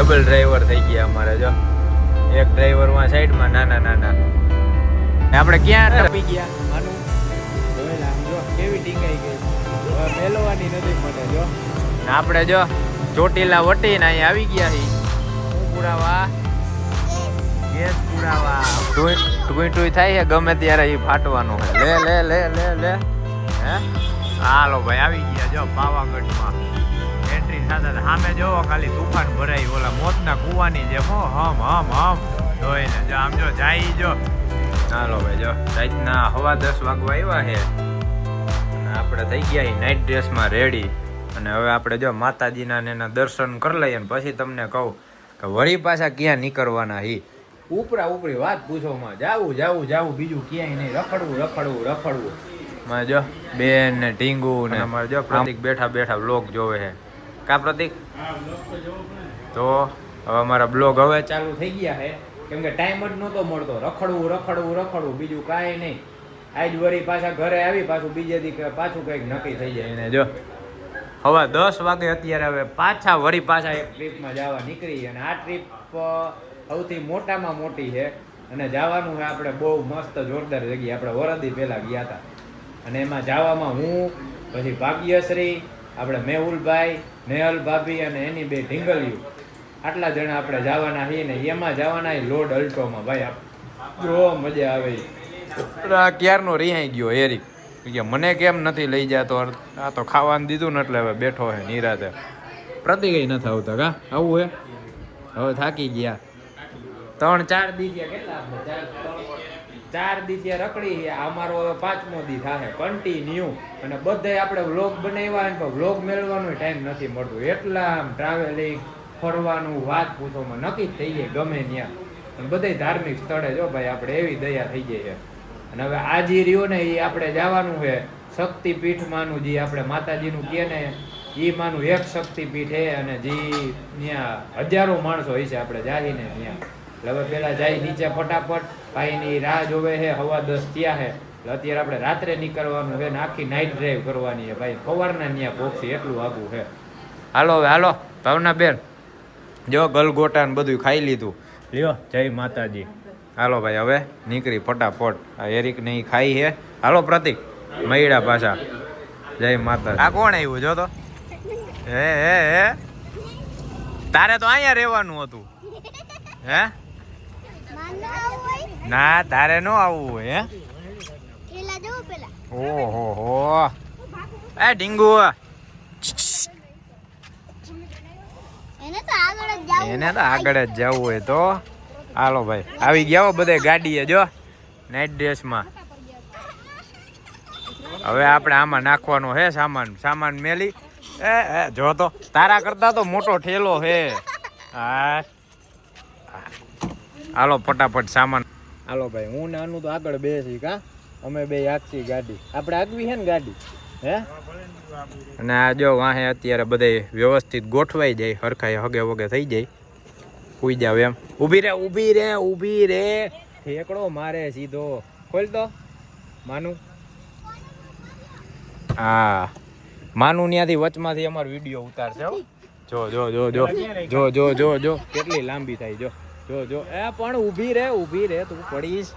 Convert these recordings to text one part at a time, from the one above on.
Double driver થઈ ગયા અમારે જો. એક ડ્રાઈવરમાં સાઈડમાં નાના નાના. ને આપણે ક્યાં ટપી ગયા? આમ જો કેવી ટીંગાઈ ગઈ. હવે મેલવાની નથી મને જો. ને આપણે જો ચોટીલા વટીને અહીં આવી ગયા છીએ. શું પુરાવા? ગેસ પુરાવા. ટુઈ ટુઈ ટુઈ થાય છે ગમે ત્યારે એ ફાટવાનું છે લે લે લે લે લે. હે? હાલો ભાઈ આવી ગયા જો પાવાગઢમાં. એન્ટ્રી હતા. સામે જોવો, ખાલી તુફાન ભરાય. ઓલા મોતના કુવાની જેમ હો, હમ હમ હમ. જોઈને જો, આમ જો, જાય જો. હાલો ભાઈ, જો, રાતના હવા દસ વાગવા આવ્યા છે. અને આપણે થઈ ગયા નાઈટ નાઇટ ડ્રેસમાં રેડી અને હવે આપણે જો માતાજીના ને એના દર્શન કરી લઈએ ને પછી તમને કહું કે વળી પાછા ક્યાં નીકળવાના હી ઉપરા ઉપરી વાત પૂછોમાં જાવું જાવું જાવું, બીજું ક્યાંય નહીં. રખડવું રખડવું રખડવું. માં જો, બેન ને ટીંગુ ને અમારે જો પ્રતિક બેઠા બેઠા બ્લોગ જોવે છે. કા પ્રતિક? તો હવે અમારા બ્લોગ હવે ચાલુ થઈ ગયા છે. કેમ કે ટાઈમ જ નહોતો મળતો. રખડવું રખડવું રખડવું. બીજું કાંઈ નહીં. આજ વળી પાછા ઘરે આવી, પાછું બીજે દી પાછું કંઈક નક્કી થઈ જાય એને. જો, હવે દસ વાગે અત્યારે હવે પાછા વળી પાછા એક ટ્રીપમાં જવા નીકળી અને આ ટ્રીપ સૌથી મોટામાં મોટી છે. અને જવાનું છે આપણે બહુ મસ્ત જોરદાર જગ્યાએ. આપણે વરદી પહેલાં ગયા હતા. અને એમાં જવામાં હું, પછી ભાગ્યશ્રી, આપણે મેહુલભાઈ નેહલ ભાભી અને એની બે ઢીંગલિયું આટલા જણા આપણે જવાના છીએ ને એમાં જવાના લોડ અલ્ટોમાં. ભાઈ આપ- જો મજા આવે. આ ક્યારનો રિહાઈ ગયો હેરી કે મને કેમ નથી લઈ જતો? આ તો ખાવાનું દીધું ને એટલે હવે બેઠો હે નિરાતે. પ્રતિકય નથી આવતા કા? આવું હે? હવે થાકી ગયા. ત્રણ ચાર દી ગયા કેટલા આપણે? ચાર દિવસે રકડી અમારો હવે પાંચમો દી થાય કન્ટિન્યુ અને બધે આપણે વ્લોગ બનાવ્યા ને પણ વ્લોગ મેળવવાનો ટાઈમ નથી મળતો. એટલા આમ ટ્રાવેલિંગ ફરવાનું, વાત પૂછોમાં નક્કી થઈ જાય ગમે ત્યાં. અને બધે ધાર્મિક સ્થળે જો ભાઈ, આપણે એવી દયા થઈ જાય અને હવે આ જે રહ્યો ને એ આપણે જવાનું છે શક્તિપીઠમાંનું, જે આપણે માતાજીનું કહે ને એ માનું એક શક્તિપીઠ છે અને જે ત્યાં હજારો માણસો હોય છે આપણે જાહીને ત્યાં હવે પેલા જાય નીચે ફટાફટ, ભાઈની રાહ જોવે છે, હવા દસ થયા છે. અત્યારે આપણે રાત્રે નીકળવાનું છે ને આખી નાઇટ ડ્રાઈવ કરવાની છે ભાઈ. સવારના ત્યાં પહોંચી એટલું આગું છે. હાલો હવે, હાલો. ભાવના બેન, જો ગલગોટા ને બધું ખાઈ લીધું. લ્યો, જય માતાજી. હાલો ભાઈ, હવે નીકળી ફટાફટ. આ એરિક ને ખાઈ છે. હાલો પ્રતિક મૈડા પાછા. જય માતા આ કોણ આવ્યું જો તો? હે હે હે? તારે તો અહીંયા રહેવાનું હતું. હે? ના તારે નો આવવું હોય હે ઓહો હો. એ ડીંગુ એને તો આગળ જ જવું હોય. તો હાલો ભાઈ આવી ગયા હો બધે ગાડીએ જો. નાઇટ ડ્રેસમાં હવે આપણે આમાં નાખવાનો હે સામાન. સામાન મેલી. એ જો તો. તારા કરતા તો મોટો ઠેલો હે. હા. હાલો ફટાફટ સામાન. હાલો ભાઈ હું ને આનું તો આગળ બેસી કા? અમે બે આખી ગાડી. આપણે આગવી છે ને ગાડી? હે? અને આ જો વાહે અત્યારે બધે વ્યવસ્થિત ગોઠવાઈ જાય હરખાય હગે વગે થઈ જાય. સુઈ જાવ એમ. ઊભી રે ઊભી રે ઊભી રે. ઠેકડો મારે સીધો. ખોલ તો. માનું. હા. માનું ત્યાંથી વચમાંથી અમારો વીડિયો ઉતારશે હો. જો જો જો જો. જો જો જો જો. કેટલી લાંબી થાય જો. જો જો. એ પણ ઊભી રે ઊભી રે. તું પડીશ.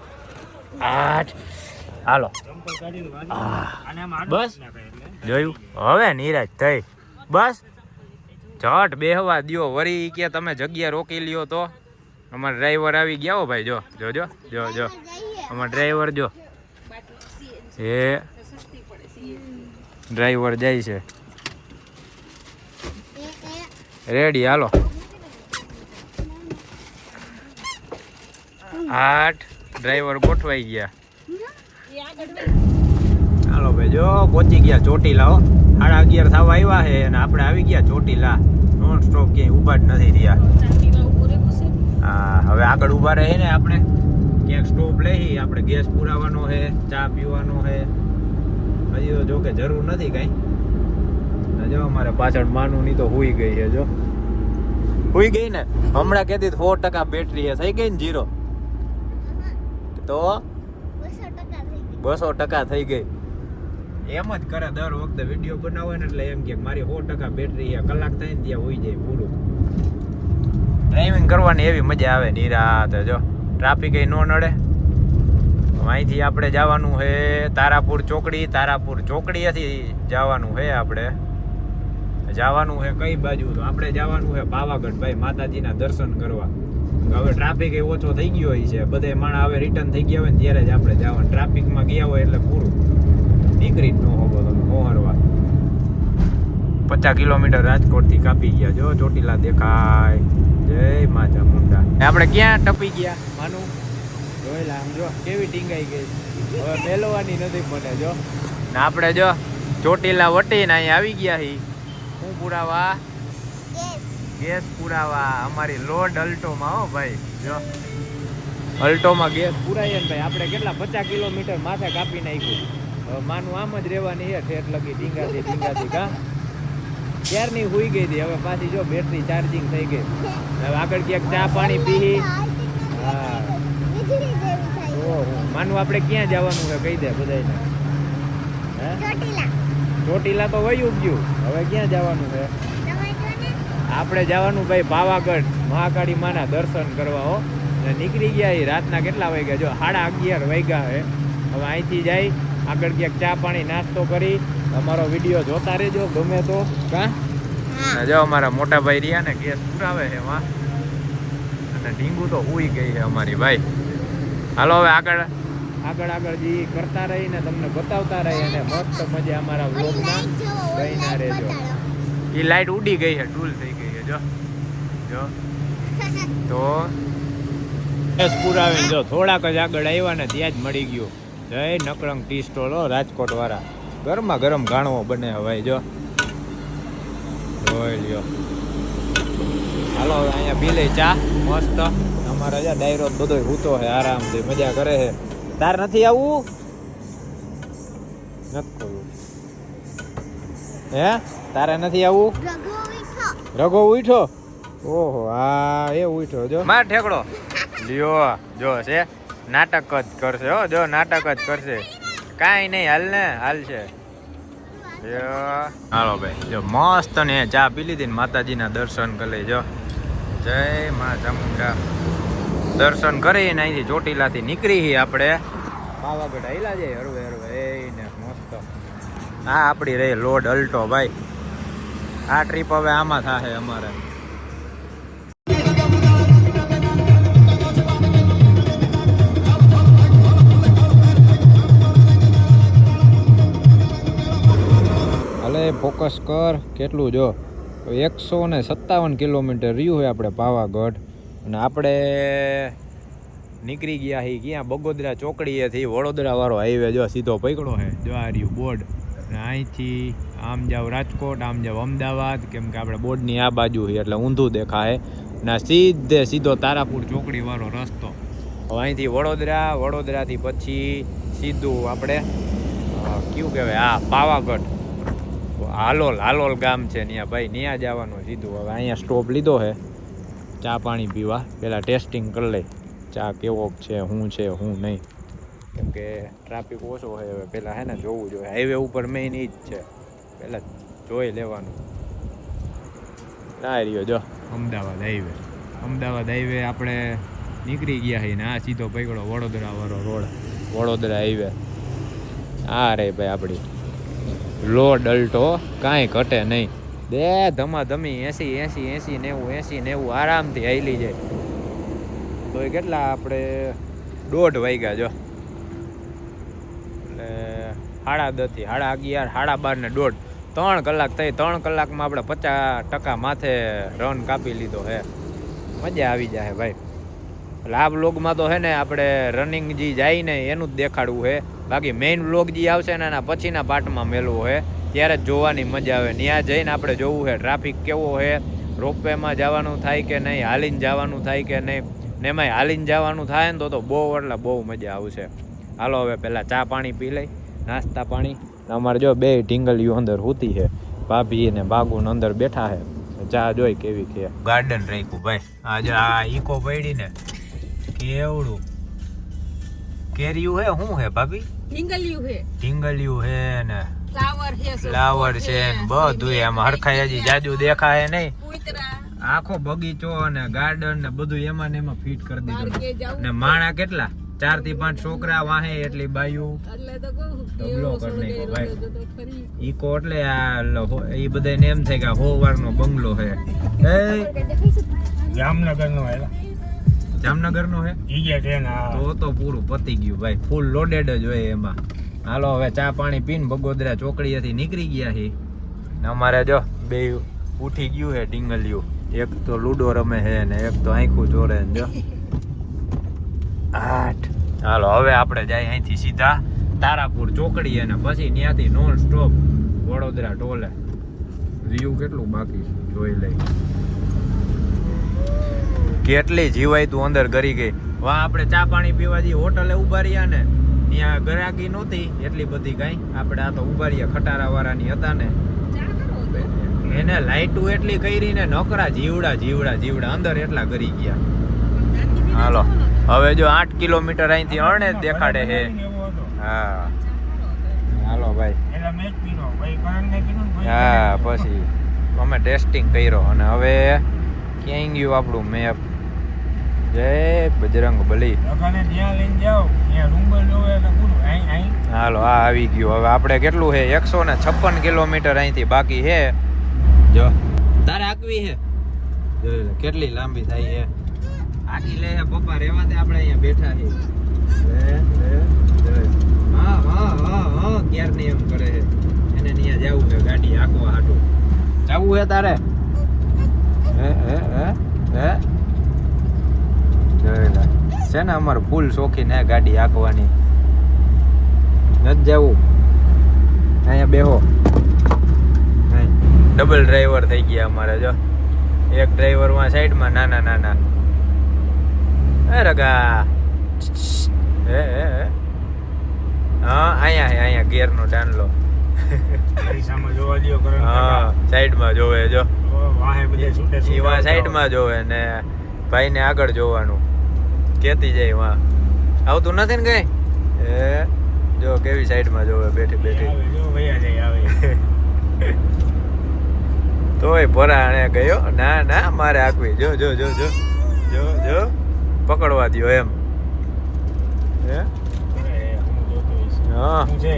આઠ હાલો. બસ. જોયું? હવે નિરાજ થઈ. બસ. ઝટ બેહવા દ્યો. વરી કે તમે જગ્યા રોકી લ્યો તો. અમારા ડ્રાઈવર આવી ગયા હો ભાઈ જો. જો જો જો જો. અમારા ડ્રાઈવર જો. એ ડ્રાઈવર જાય છે. રેડી હાલો. આઠ. ડ્રાઈવર ગોઠવાઈ ગયા. ચાલો ભાઈ જો પહોંચી ગયા ચોટીલા હો. સાડા અગિયાર થવા આવ્યા છે અને આપણે આવી ગયા ચોટીલા. નોન સ્ટોપ ક્યાંય ઊભા જ નથી રહ્યા. હા હવે આગળ ઊભા રહે ને આપણે. ક્યાંક સ્ટોપ લઈ આપણે ગેસ પુરાવાનો છે ચા પીવાનો છે. હજી તો જો કે જરૂર નથી કાંઈ. જો અમારે પાછળ માનું ની તો હુઈ ગઈ છે જો. હુઈ ગઈ ને? હમણાં કહેતી સો ટકા બેટરી છે. થઈ ગઈ ને જીરો તો બસો ટકા થઈ ગઈ. એમ જ કરે દર વખતે વીડિયો બનાવે ને એટલે એમ કે મારી સો ટકા બેટરી કલાક થઈ ને ત્યાં હોઈ જાય પૂરું. ડ્રાઇવિંગ કરવાની એવી મજા આવે નિરાતે, જો ટ્રાફિક ન નડે. અહીંથી આપણે જવાનું છે તારાપુર ચોકડી, તારાપુર ચોકડીએથી જવાનું છે આપણે. જવાનું છે કઈ બાજુ? આપણે જવાનું છે પાવાગઢ, ભાઈ માતાજીના દર્શન કરવા. હવે ટ્રાફિક એ ઓછો થઈ ગયો હોય છે. બધે માણા હવે રિટર્ન થઈ ગયા હોય ને ત્યારે જ આપણે જવાનું. ટ્રાફિકમાં ગયા હોય એટલે પૂરું. નીકળી જ ન હોવો તમે મોહરવા. પચાસ કિલોમીટર રાજકોટથી કાપી ગયા જો ચોટીલા દેખાય. જય મા ચામુંડા આપણે ક્યાં ટપી ગયા? માનું? જોયેલા આમ જો, કેવી ટીંગાઈ ગઈ. મેલવાની નથી મને, જો. ને આપણે જો, ચોટીલા વટીને અહીંયા આવી ગયા હી. હું પુરાવા? ગેસ પુરાવા અમારી લોડ અલ્ટોમાં હો ભાઈ. જો. અલ્ટોમાં ગેસ પુરાય ને ભાઈ આપણે કેટલા પચાસ કિલોમીટર માથે કાપી નાખ્યું. હવે માનું આમ જ રહેવાની છે ઠેઠ લગી ઢીંગાથી ઢીંગાથી કા ક્યારની હુઈ ગઈ હતી? હવે પાછી જો બેટરી ચાર્જિંગ થઈ ગઈ. હવે આગળ ક્યાંક ચા પાણી પી હા. ઓહો માનું આપણે ક્યાં જવાનું છે કહી દે બધાને હે? ચોટીલા. તો વયું ગયું. હવે ક્યાં જવાનું છે? આપણે જવાનું ભાઈ પાવાગઢ મહાકાળી માના દર્શન કરવા હો. અને નીકળી ગયા એ રાતના કેટલા વાગ્યા? જો સાડા અગિયાર વાગ્યા હે. હવે અહીંથી જાય આગળ ક્યાંક ચા પાણી નાસ્તો કરી. અમારો વીડિયો જોતા રહેજો ગમે તો. કા? જો અમારા મોટા ભાઈ રહ્યા ને ગેસ પુરાવે છે એમાં અને ઢીંગુ તો ઉઈ ગઈ છે અમારી ભાઈ. હાલો હવે આગળ. આગળ આગળ જે કરતા રહીને તમને બતાવતા રહી અને મસ્ત મજા અમારા વ્લોગમાં ગઈ રહેજો. એ લાઈટ ઉડી ગઈ છે ટૂલ થઈ ગઈ. છે જો. જો. તો? પુરાવીને જો થોડાક જ આગળ આવ્યા ને ત્યાં જ મળી ગયું. જય નકરંગ ટી સ્ટોલ રાજકોટ વાળા ગરમા ગરમ ગાણવો બને હવે જો. જોઈ લ્યો. હાલો હવે અહીંયા પી લઈ ચા મસ્ત. અમારે જ્યાં ડાયરો બધો હૂતો છે આરામથી મજા કરે છે તાર નથી આવવું નથી કરવું હે? તારે નથી આવવું રઘો ઉઠો ઓહો, આ એ ઉઠો જો. માર ઠેકડો. લ્યો, જો છે. નાટક જ કરશે, હો, જો, નાટક જ કરશે. કાંઈ નહીં, હાલ ને, હાલ છે. હાલો ભાઈ, જો, મસ્ત ને ચા પી લીધી ને માતાજીના દર્શન કરી જો જય મા ચામુંડા દર્શન કરીને અહીંથી ચોટીલાથી નીકળી હી આપણે. પાવાગઢ આવેલા છે હરવે હરવે. એને મસ્ત. આ આપણી રહી લોડ અલ્ટો ભાઈ. આ ટ્રીપ હવે આમાં થાશે અમારે. હલે ફોકસ કર. કેટલું જો? એકસો ને સત્તાવન કિલોમીટર રહ્યું હોય આપણે પાવાગઢ. અને આપણે નીકળી ગયા હી ક્યાં? બગોદરા ચોકડીએથી વડોદરાવાળો હાઈવે જો સીધો પકડો હે જો આ રહ્યું બોર્ડ. અને અહીંથી આમ જાવ રાજકોટ, આમ જાવ અમદાવાદ, કેમ કે આપણે બોર્ડની આ બાજુ છે એટલે ઊંધું દેખાય. ને, સીધે સીધો તારાપુર ચોકડીવાળો રસ્તો. હવે અહીંથી વડોદરા, વડોદરાથી પછી સીધું આપણે કયું કહેવાય? આ પાવાગઢ. હાલોલ હાલોલ ગામ છે ત્યાં ભાઈ ત્યાં જવાનું સીધું. હવે અહીંયા સ્ટોપ લીધો છે. ચા પાણી પીવા. પહેલાં ટેસ્ટિંગ કરી લઈ. ચા કેવો છે, શું છે, શું નહીં. કેમ કે ટ્રાફિક ઓછો હોય હવે પહેલાં હે ને જોવું જોઈએ. હાઈવે ઉપર મેઇન એ જ છે. પહેલાં જોઈ લેવાનું. ના રહ્યો જો. અમદાવાદ હાઈવે. અમદાવાદ હાઈવે આપણે નીકળી ગયા છીએ ને આ સીધો પકડો વડોદરા વાળો રોડ. વડોદરા હાઈવે. આ રે ભાઈ આપણી લો ડલ્ટો કાંઈ ઘટે નહીં. બે ધમા ધમી એસી એસી એસી નેવું એસી નેવું આરામથી હાલી જાય. તો એ કેટલા આપણે દોઢ વાગ્યા જો. એટલે સાડા દસથી સાડા અગિયાર સાડા બાર ને દોઢ. ત્રણ કલાક થઈ, ત્રણ કલાકમાં આપણે પચાસ ટકા માથે રન કાપી લીધો હે મજા આવી જાય ભાઈ. એટલે આ બ્લોગમાં તો હે ને આપણે રનિંગ જે જાય ને એનું જ દેખાડવું છે. બાકી મેઇન બ્લોગ જે આવશે ને એના પછીના પાર્ટમાં મેળવું છે. ત્યારે જ જોવાની મજા આવે. ત્યાં જઈને આપણે જોવું છે ટ્રાફિક કેવો છે, રોપવેમાં જવાનું થાય કે નહીં, હાલીને જવાનું થાય કે નહીં. ને એમાંય હાલીને જવાનું થાય ને તો તો બહુ, એટલે બહુ મજા આવશે. હાલો હવે પહેલાં ચા પાણી પી લઈ, નાસ્તા પાણી. અમારે જો બે ઢીંગલીઓ અંદર હોતી છે ભાભી ને બાગુન અંદર બેઠા છે. ચા જોઈ કેવી કે ગાર્ડન રાખ્યું ભાઈ. આજે આ ઈકો પડી ને કેવડું? કેરીયું હે શું હે ભાભી? ઢીંગલિયું હે. ઢીંગલિયું હે ને? ફ્લાવર છે ફ્લાવર છે ને બધું એમ હરખાઈ હજી જાજુ દેખાય નહીં. આખો બગીચો અને ગાર્ડન ને બધું એમાં ને એમાં ફિટ કરી દીધું. ને માણા કેટલા? ચારથી પાંચ છોકરા વાહે એટલી બાયું. એટલે તો કહું ઢગલો કરી નાખ્યો, ભાઈ. ઈકો એટલે આ એ બધાને એમ થાય કે હોવાર નો બંગલો છે એ જામનગર નો હે. જામનગર નો હે? ઈ જે ટ્રેન તો તો પૂરું પતી ગયું ભાઈ ફૂલ લોડેડ જ હોય એમાં. હાલો હવે ચા પાણી પીને બગોદરા ચોકડીએથી નીકળી ગયા છે ને અમારે જો બે ઉઠી ગયું હે ડીંગલિયું એક તો લૂડો રમે હે ને એક તો આંખું ચોરે જો. આઠ. હાલો હવે આપણે જાય અહીંથી સીધા તારાપુર ચોકડી અને પછી ત્યાંથી નોન સ્ટોપ વડોદરા ટોલે. વ્યૂ કેટલું બાકી જોઈ લઈ કેટલી જીવાય તું અંદર ગરી ગઈ. વાહ આપણે ચા પાણી પીવા જઈએ. હોટલે ઊભા રહ્યા ને. ત્યાં ગરાકી નહોતી એટલી બધી કાંઈ. આપણે આ તો ઊભા રહ્યા ખટારા વાળાની હતા ને. એને લાઈટું એટલી કરી ને નકરા જીવડા જીવડા જીવડા અંદર એટલા કરી ગયા. હાલો. હવે જો આઠ કિલોમીટર અહીંથી અણે દેખાડે છે. હા. હાલો ભાઈ. હા પછી અમે ટેસ્ટિંગ કર્યો અને હવે ક્યાંય ગયું આપણું મેપ જય બજરંગ બલી. હાલો આ આવી ગયું. હવે આપણે કેટલું છે? એકસો ને છપ્પન કિલોમીટર અહીંથી બાકી છે. જો તારે આકવી છે? કેટલી લાંબી થાય છે? આખી લે પપ્પા રેવા દે આપણે અહીંયા બેઠા છીએ. હા હા હા હા ક્યારની એમ કરે છે? એને ત્યાં જવું છે ગાડી આખો હાટું. જવું છે તારે? હે હે હે હે? જોઈ છે ને અમારે ફૂલ શોખીન હે ગાડી આંકવાની. નથી જવું. અહીંયા બેહો. ડબલ ડ્રાઈવર થઈ ગયા અમારે જો. એક ડ્રાઈવરમાં સાઈડમાં નાના નાના. એ રગા હે હે હે. અહીંયા અહીંયા ગિયરનો જોવા દ્યો કરણ હા સાઈડમાં જોવે જો. વાહે બધે છૂટે છૂટે સાઈડમાં જોવે ને ભાઈને આગળ જોવાનું કેતી જાય વાં આવતું નથી ને કઈ એ જો કેવી સાઈડમાં જોવે બેઠી બેઠી તોય પરાણે ગયો ના ના મારે આકવી જો જો જો જો જો જો પકડવા દ્યો એમ. હે? અરે, હું. જોતો હોઈશ. હા હું છે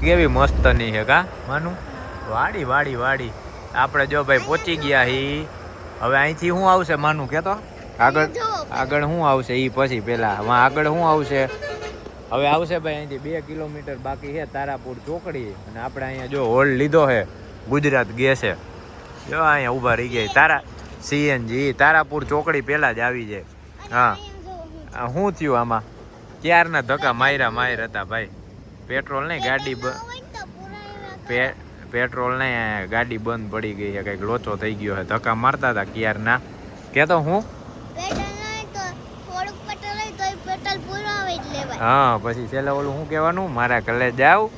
કેવી છે કા? માનું? વાડી વાડી વાડી. આપણે જો ભાઈ પહોંચી ગયા હી. હવે અહીંથી શું આવશે માનું? કેતો? આગળ આગળ શું આવશે એ પછી પેલા. હવે આગળ શું આવશે? હવે આવશે ભાઈ અહીંથી બે કિલોમીટર બાકી છે તારાપુર ચોકડી. અને આપણે અહીંયા જો હોલ્ડ લીધો છે. ગુજરાત ગેસે. જો અહીંયા ઊભા રહી ગયા તારા સીએનજી. તારાપુર ચોકડી પેલા જ આવી જાય. હા. શું થયું આમાં? ક્યારના ધક્કા માયરા માયર હતા ભાઈ? પેટ્રોલ નહીં ગાડી બ- પેટ્રોલ નહીં ગાડી બંધ પડી ગઈ છે કંઈક લોચો થઈ ગયો છે. ધક્કા મારતા હતા ક્યારના? કેતો હું? હા પછી છેલ્લે ઓલું શું કહેવાનું? મારા કલે જાવ.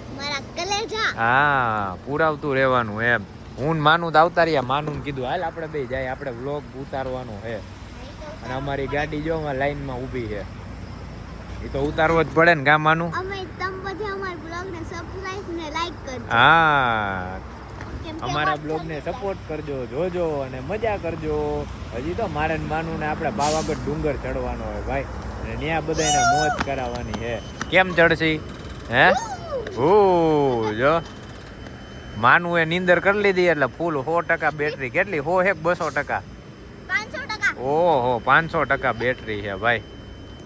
હા પુરાવતું રહેવાનું એમ. હું માનું તો આવતા માનું કીધું હાલ આપણે બે જાય આપણે વ્લોગ ઉતારવાનો છે. અને અમારી ગાડી જો અમારી લાઈનમાં ઊભી છે. એ તો ઉતારવો જ પડે ને ગામ માનું. અમે તમ બધા અમારા બ્લોગને સબસ્ક્રાઇબ ને લાઈક કરજો. હા. અમારા બ્લોગને સપોર્ટ કરજો જોજો અને મજા કરજો. હજી તો મારે માનું ને આપણે પાવાગઢ ડુંગર ચડવાનો હોય ભાઈ. અને ત્યાં બધાને મોજ કરાવવાની છે. કેમ ચડશી? હે? ઓ જો. માનું એ નીંદર કરી લીધી એટલે ફૂલ સો ટકા બેટરી કેટલી? હો હે બસો ટકા? 500 ટકા. ઓહો પાંચસો ટકા બેટરી છે ભાઈ.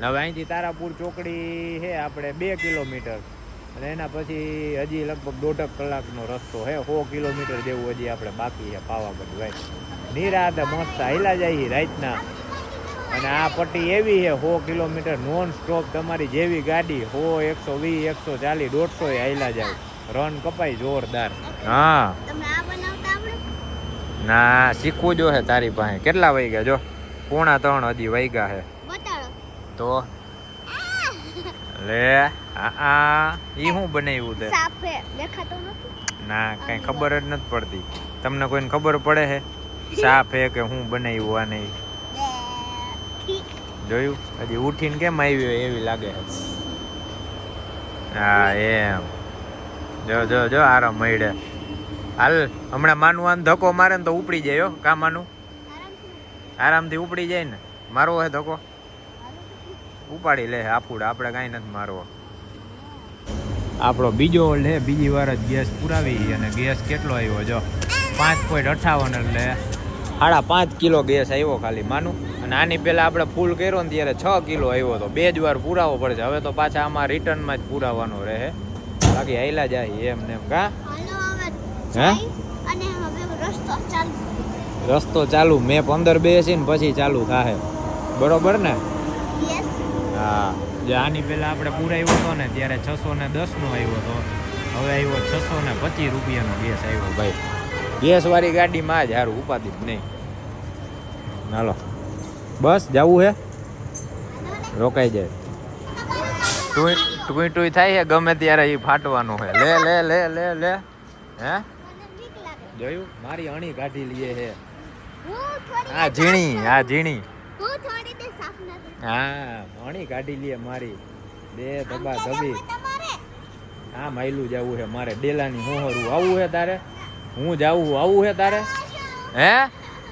હવે અહીંથી તારાપુર ચોકડી છે આપણે બે કિલોમીટર. અને એના પછી હજી લગભગ દોઢક કલાકનો રસ્તો છે. સો કિલોમીટર જેવું હજી આપણે બાકી છે પાવાગઢ ભાઈ. નિરાતે મસ્ત હાલ્યા જાય રાતના. અને આ પટ્ટી એવી છે સો કિલોમીટર નોન સ્ટોપ તમારી જેવી ગાડી સો એકસો વીસ એકસો ચાલીસ દોઢસો હાલ્યા જાય. રન કપાય જોરદાર. હા. ના શીખવું જો હે તારી પાસે. કેટલા વાગ્યા જો? પોણા ત્રણ હજી વાગ્યા છે. તો? લે આ ઈ હું બનાવ્યું તે? ના કઈ ખબર જ નથી પડતી. તમને કોઈને ખબર પડે હે સાફ હે કે હું બનાવ્યું આ નહીં જોયું? હજી ઉઠીને કેમ આવી એવી લાગે હા એમ. જો જો જો આરામ મળે હાલ, હમણાં માનું આને ધક્કો મારે ને તો ઉપડી જાય કા માનું? આરામથી ઉપડી જાય ને. મારવો હે ધક્કો? ઉપાડી લે આફુડ આપણે કાંઈ નથી મારવો. આપણો બીજો ઓલ્ડ હે, બીજી વાર જ ગેસ પુરાવી અને ગેસ કેટલો આવ્યો, જો. પાંચ પોઈન્ટ અઠાવન એટલે સાડા પાંચ કિલો ગેસ આવ્યો ખાલી, માનું? અને આની પહેલાં આપણે ફૂલ કર્યો ને ત્યારે છ કિલો આવ્યો, તો બે જ વાર પુરાવો પડશે. હવે તો પાછા આમાં રિટર્નમાં જ પુરાવાનો રહે. બાકી હાઈલા જાય એમ ને એમ કા? હે? અને હવે રસ્તો ચાલુ. રસ્તો ચાલુ મેપ અંદર બેસી ને પછી ચાલુ થાય બરોબર ને? હા જે આની પહેલાં આપણે પુરાવ્યો હતો ને ત્યારે છસો ને દસનો આવ્યો હતો. હવે આવ્યો છસો ને પચીસ રૂપિયાનો ગેસ આવ્યો ભાઈ. ગેસ વાળી ગાડીમાં જ સારું ઉપાધિ જ નહીં. હાલો. બસ જવું હે? રોકાઈ જાય. ટુઈ ટુઈ ટુઈ થાય છે ગમે ત્યારે એ ફાટવાનું છે લે લે લે લે લે. હે? મને બીક લાગે જોયું? મારી અણી કાઢી લઈએ છે. હું આ ઝીણી આ ઝીણી. હું થોડી દે સાફ નથી હા અણી કાઢી લઈએ મારી. બે ધબા ધબી. હા માયલું જવું છે મારે. ડેલાની હોહરું આવું છે તારે? હું જાવું આવું છે તારે? હે?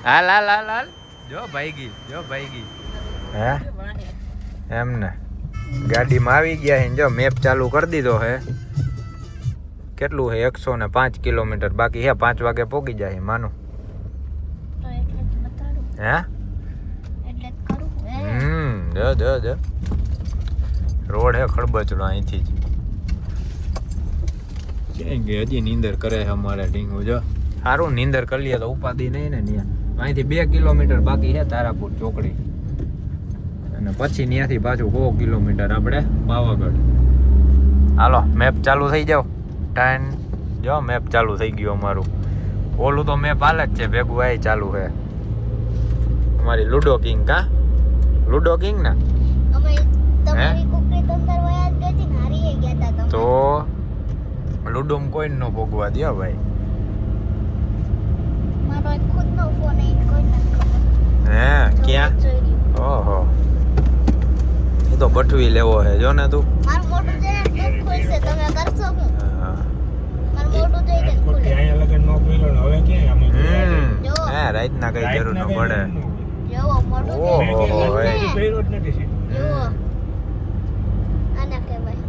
હાલ હાલ હાલ હાલ. જો ભાઈગી જો ભાઈગી હે? એમ ને ગાડીમાં આવી ગયા છે જો મેપ ચાલુ કરી દીધો છે. કેટલું છે? એકસો ને પાંચ કિલોમીટર. બાકી હે પાંચ વાગે પોગી જાય માનું. હે? હે? હમ જો જો જો. રોડ હે ખડબચડો અહીંથી જ. ક્યાંય ગઈ? હજી નીંદર કરે છે અમારે ઢીંગું જો. સારું નીંદર કરી લઈએ તો ઉપાધિ નહીં ને ત્યાં. અહીંથી બે કિલોમીટર બાકી છે તારાપુર ચોકડી. અને પછી ત્યાંથી પાછું સો કિલોમીટર આપણે પાવાગઢ. હાલો મેપ ચાલુ થઈ જાઓ. ટાઈમ જો મેપ ચાલુ થઈ ગયું અમારું. ઓલું તો મેપ હાલે જ છે ભેગું આ ચાલુ છે. અમારી લુડો કિંગ કા લુડો કિંગ ને? તો લુડોમ કોઈ નો ભોગવા દો ભાઈ. હે ક્યાં? ઓહો. તો બઠવી લેવો હે. જો ને તું. મારું મોટું જોઈને દુઃખ ખુલશે તમે કરશો શું? મારું મોટું જોઈને જ ખુલે. અહીંયા લગન નો હવે અમે જો. હે રાતના કઈ જરૂર ન પડે. મોટું ઓહો, જ નથી સીધું. આના કહેવાય.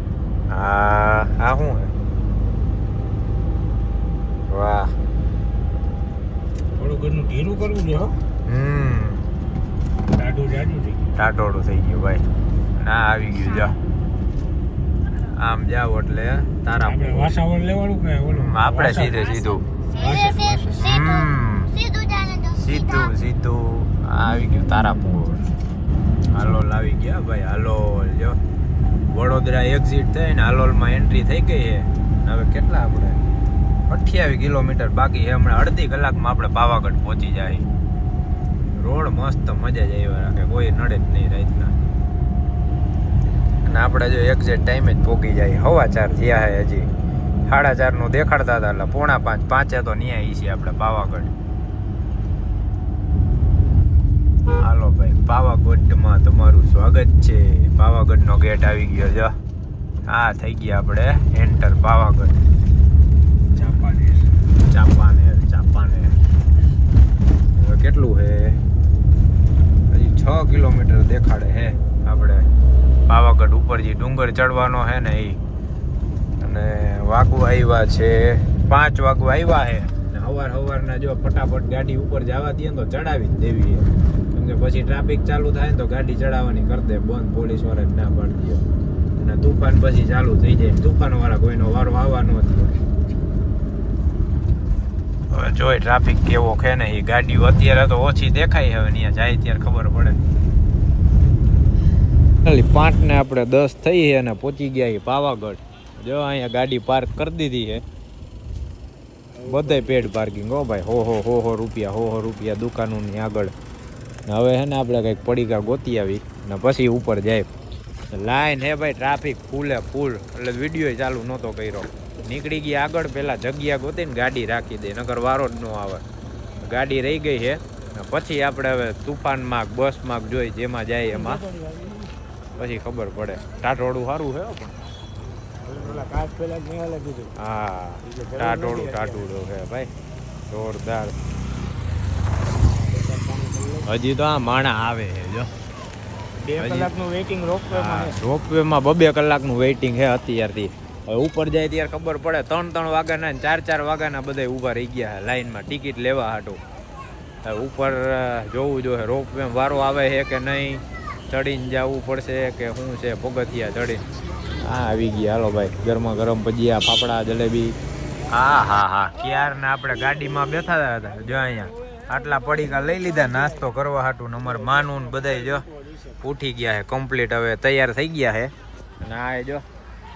હા આ શું હે? વાહ. થોડું ઘરનું ઢીલું કરવું છે હો. હમ. ટાઢું જાડું થઈ ગયું. ટાટોડું થઈ ગયું ભાઈ. ના આવી ગયું જો આમ જાવ એટલે તારા વાસાવળ લેવાનું કે ઓલું? આપણે સીધે સીધું. સીધું સીધું આવી ગયું તારાપુર હાલોલ આવી ગયા ભાઈ. હાલોલ જો વડોદરા એક્ઝિટ થઈને હાલોલમાં એન્ટ્રી થઈ ગઈ છે. હવે કેટલા આપણે? અઠ્યાવીસ કિલોમીટર બાકી છે. હમણાં અડધી કલાકમાં આપણે પાવાગઢ પહોંચી જાય. રોડ મસ્ત મજા જ આવ્યા રાખે. કોઈ નડે જ નહીં રાતના. અને આપણે જો એક્ઝેક્ટ ટાઈમે જ પહોંચી જાય. હવા ચાર થયા હે હજી. સાડા ચારનું દેખાડતા હતા એટલે પોણા પાંચ પાંચે તો ન્યાય છીએ આપણે પાવાગઢ. હાલો ભાઈ પાવાગઢમાં તમારું સ્વાગત છે. પાવાગઢનો ગેટ આવી ગયો જો. હા થઈ ગયા આપણે. એન્ટર પાવાગઢ. ચાંપાનેર. ચાંપાનેર ચાંપાનેર કેટલું છે હજી છ કિલોમીટર દેખાડે હે. પાવાગઢ ઉપર જે ડુંગર ચડવાનો છે ને એ અને વાગવા આવ્યા છે, પાંચ વાગવા આવ્યા છે હવાર હવારના જો ફટાફટ ગાડી ઉપર જવા દઈએ તો ચડાવી જ દેવી કેમ કે પછી ટ્રાફિક ચાલુ થાય ને તો ગાડી ચડાવવાની કરી દે, બંધ પોલીસવાળા ના પાડી દે. અને તુફાન પછી ચાલુ થઈ જાય. તુફાન વાળા કોઈનો વારો આવવાનો હવે જોઈ ટ્રાફિક કેવો છે ને એ ગાડીઓ અત્યારે તો ઓછી દેખાય હવે ત્યાં જાય ત્યારે ખબર પડે. ખાલી પાંચ ને આપણે દસ થઈ છે અને પહોંચી ગયા છીએ પાવાગઢ. જો, અહીંયા ગાડી પાર્ક કરી દીધી છે. બધાય પેડ પાર્કિંગ હો ભાઈ. હો હો હો હો, રૂપિયા, હો હો, રૂપિયા દુકાનોની આગળ. ને હવે છે ને આપણે કંઈક પડીકા ગોતી આવી ને પછી ઉપર જાય. લાઈન હે ભાઈ ટ્રાફિક ફૂલે ફૂલ એટલે વીડિયો ચાલુ નહોતો કર્યો. નીકળી ગયા આગળ પહેલાં જગ્યા ગોતીને ગાડી રાખી દે નગર વારો જ ન આવે. ગાડી રહી ગઈ છે. ને પછી આપણે હવે તુફાનમાં બસમાં જોઈ, જેમાં જાય એમાં. પછી ખબર પડે. ટાટોડું સારું છે પણ. હા ટાટોડું ટાટોડું છે ભાઈ. જોરદાર. હજી તો આ માણા આવે છે જો. બે કલાકનું વેઇટિંગ રોપવેમાં. રોપવેમાં બબે કલાકનું વેઇટિંગ છે અત્યારથી. હવે ઉપર જાય ત્યારે ખબર પડે ત્રણ ત્રણ વાગ્યાના ને ચાર ચાર વાગ્યાના બધા ઊભા રહી ગયા લાઈનમાં. ટિકિટ લેવા હાટું. ઉપર જોવું જોઈએ રોપવે વારો આવે છે કે નહીં. ચડીને જવું પડશે કે શું છે? પગથિયા ચડીને. હા આવી ગયા. હાલો ભાઈ ગરમા ગરમ ભજીયા ફાફડા જલેબી. હા હા હા. ક્યારના આપણે ગાડીમાં બેઠા હતા જો અહીંયા. આટલા પડીકા લઈ લીધા નાસ્તો કરવા હાટું ને અમારે માનું ને બધાય જો ઉઠી ગયા છે કમ્પ્લીટ હવે તૈયાર થઈ ગયા છે અને આ એ જો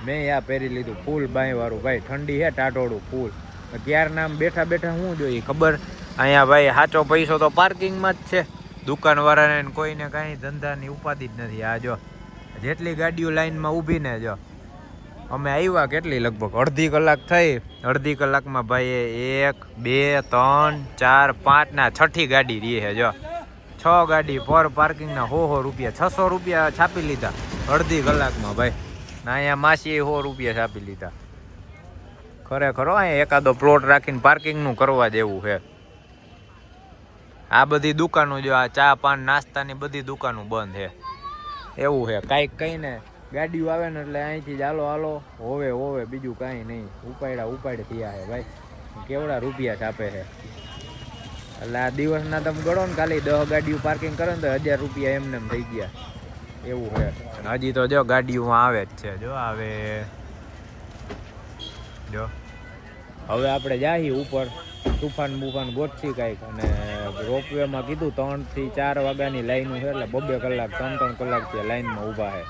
મેં આ પહેરી લીધું ફૂલ બાંયવાળું. ભાઈ ઠંડી છે ટાટોડું ફૂલ. ક્યારના આમ બેઠા બેઠા શું જોઈએ? ખબર? અહીંયા ભાઈ સાચો પૈસો તો પાર્કિંગમાં જ છે. દુકાનવાળાને કોઈને કાંઈ ધંધાની ઉપાધિ જ નથી. આ જો, જેટલી ગાડીઓ લાઈનમાં ઊભી ને જો, અમે આવ્યા કેટલી લગભગ? અડધી કલાક થઈ. અડધી કલાકમાં ભાઈ એક, બે, ત્રણ, ચાર, પાંચ ના છઠ્ઠી ગાડી રહી છે જો. છ ગાડી પર પાર્કિંગના હો હો રૂપિયા છસો રૂપિયા છાપી લીધા. અડધી કલાકમાં ભાઈ. ના અહીંયા માસીએ સો રૂપિયા છાપી લીધા. ખરેખર અહીંયા એકાદો પ્લોટ રાખીને પાર્કિંગનું કરવા જેવું છે. આ બધી દુકાનો જો, આ ચા પાન, નાસ્તાની બધી દુકાનો બંધ છે. એવું છે, કાંઈક કહીને ગાડીઓ આવે ને એટલે અહીંથી ચાલો હાલો હોવે હોવે, બીજું કાંઈ નહીં. ઉપાડ્યા, ઉપાડ થયા છે, ભાઈ. કેવડા રૂપિયા છાપે છે? એટલે આ દિવસના તમે ગણો ને ખાલી દસ ગાડીઓ પાર્કિંગ કરે ને તો હજાર રૂપિયા એમને એમ થઈ ગયા. એવું છે. હજી તો જો ગાડીઓમાં આવે જ છે, જો આવે જો. હવે આપણે જાહી ઉપર. તુફાન બુફાન ગોઠવી કાંઈક અને રોપવેમાં કીધું ત્રણથી ચાર વાગ્યાની લાઈન છે એટલે બબે કલાક, ત્રણ ત્રણ કલાક ત્યાં લાઈનમાં ઊભા છે.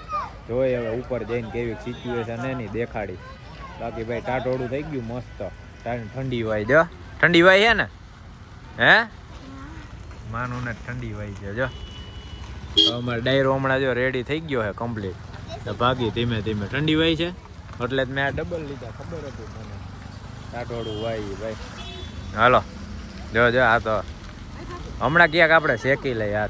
જોઈએ હવે ઉપર જઈને કેવી સિચ્યુએશન એની દેખાડી. બાકી ભાઈ ટાટોડું થઈ ગયું મસ્ત. ઠંડી વાય જો ઠંડી વાય છે ને? હે? માનું ને ઠંડી વાય છે, જો. અમારે ડાયરો હમણાં જો રેડી થઈ ગયો છે કમ્પ્લીટ ભાગી ધીમે ધીમે. ઠંડી વાય છે? એટલે જ મેં આ ડબલ લીધા. ખબર હતી મને. ટાટોડું વાય ભાઈ. હાલો. જો જો, આ તો હમણાં ક્યાંક આપણે શેકી લઈ યાર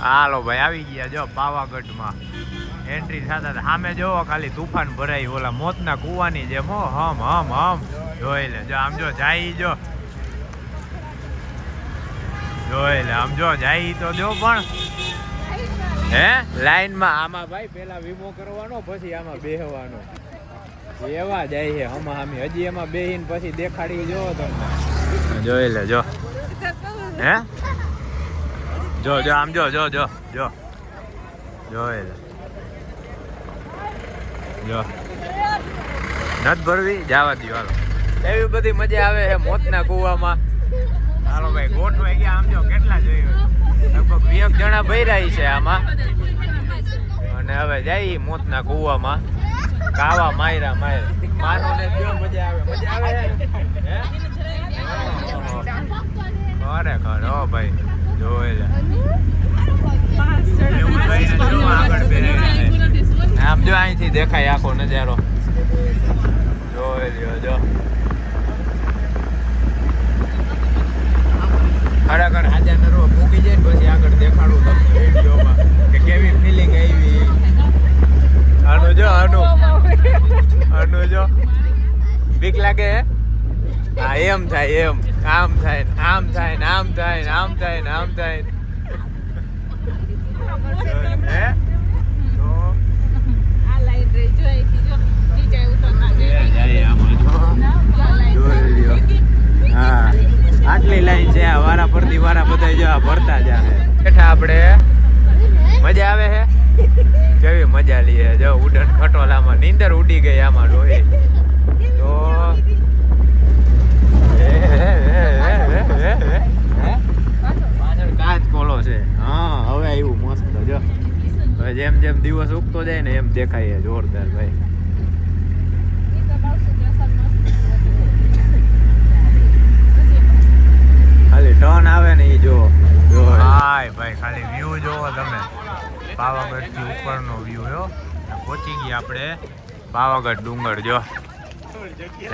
હાલો ભાઈ આવી ગયા જો પાવાગઢમાં. એન્ટ્રી થતા સામે જોવો ખાલી તુફાન ભરાય ઓલા મોતના કુવાની જેમ હો હમ હમ હમ. જોઈ લે જો આમ જો જાય જો. જોઈ લે આમ જો જાય તો જો પણ. હે? લાઈનમાં આમાં ભાઈ પેલા વીમો કરવાનો પછી આમાં બેહવાનો. એવા જાય છે હમા હામી. હજી એમાં બેહીને પછી દેખાડી જો તમને. જોઈ લે જો. હે? જો જો આમ જો જો જો જો. જો જો. નથ ભરવી? જવા દો હાલો. એવી બધી મજા આવે છે મોતના કુવામાં. હાલો ભાઈ ગોઠવાઈ ગયા આમ જો કેટલા જોયું લગભગ વીસ જણા ભરાય છે આમાં. અને હવે જાય મોતના કુવામાં. કાવા માયરા માયરા માનો ને કેવો મજા આવે? મજા આવે? હે? ખરેખર હો ભાઈ જોઈ લે એવું થઈને જો આગળ બેરાય છે. આમ જો અહીંથી દેખાય આખો નજારો. જોઈ લ્યો જો. ખરેખર હાજર નરવો મૂકી જાય ને પછી આગળ દેખાડું તમને વિડીયોમાં કે કેવી ફિલિંગ આવી. અનુ જો અનુ. અનુ જો બીક લાગે હે? હા એમ થાય એમ. આમ થાય ને આમ થાય ને આમ થાય ને આમ થાય. ને આમ થાય હે. હા. આટલી લાઈન છે આ વારા ફરતી વારા બધા જો આ ભરતા જ બેઠા આપણે. મજા આવે છે કેવી મજા લઈએ જો ઉડન ખટોલામાં નીંદર ઉડી ગઈ આમાં રોહી તો એ, એ, એ, એ, એ, એ, એ. હે? પાછળ હા, હવે આવ્યું મસ્ત જો જેમ જેમ દિવસ ઉગતો જાય ને એમ દેખાય જોરદાર ભાઈ, ખાલી ટર્ન આવે ને એ જો હાય ભાઈ ખાલી વ્યૂ જોવો તમે. પાવાગઢથી ઉપરનો વ્યૂ જો પહોંચી ગયા આપણે. પાવાગઢ ડુંગર, જો.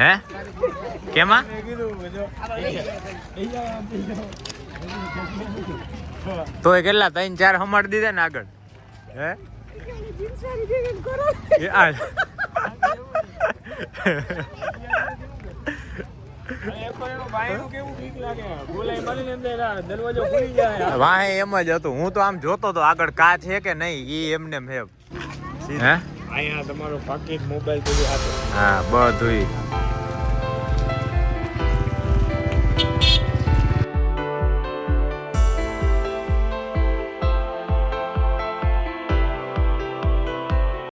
હે? કેમાં? એ કેટલા, ત્રણ, ચાર હમાડ દીધા ને આગળ? હે? વાહે એમ જ હતું. હું તો આમ જોતો તો આગળ કા છે કે નહીં, ઈ એમને એમ હે હે? અહીંયા તમારો પાકીટ મોબાઈલ બધું હા બધું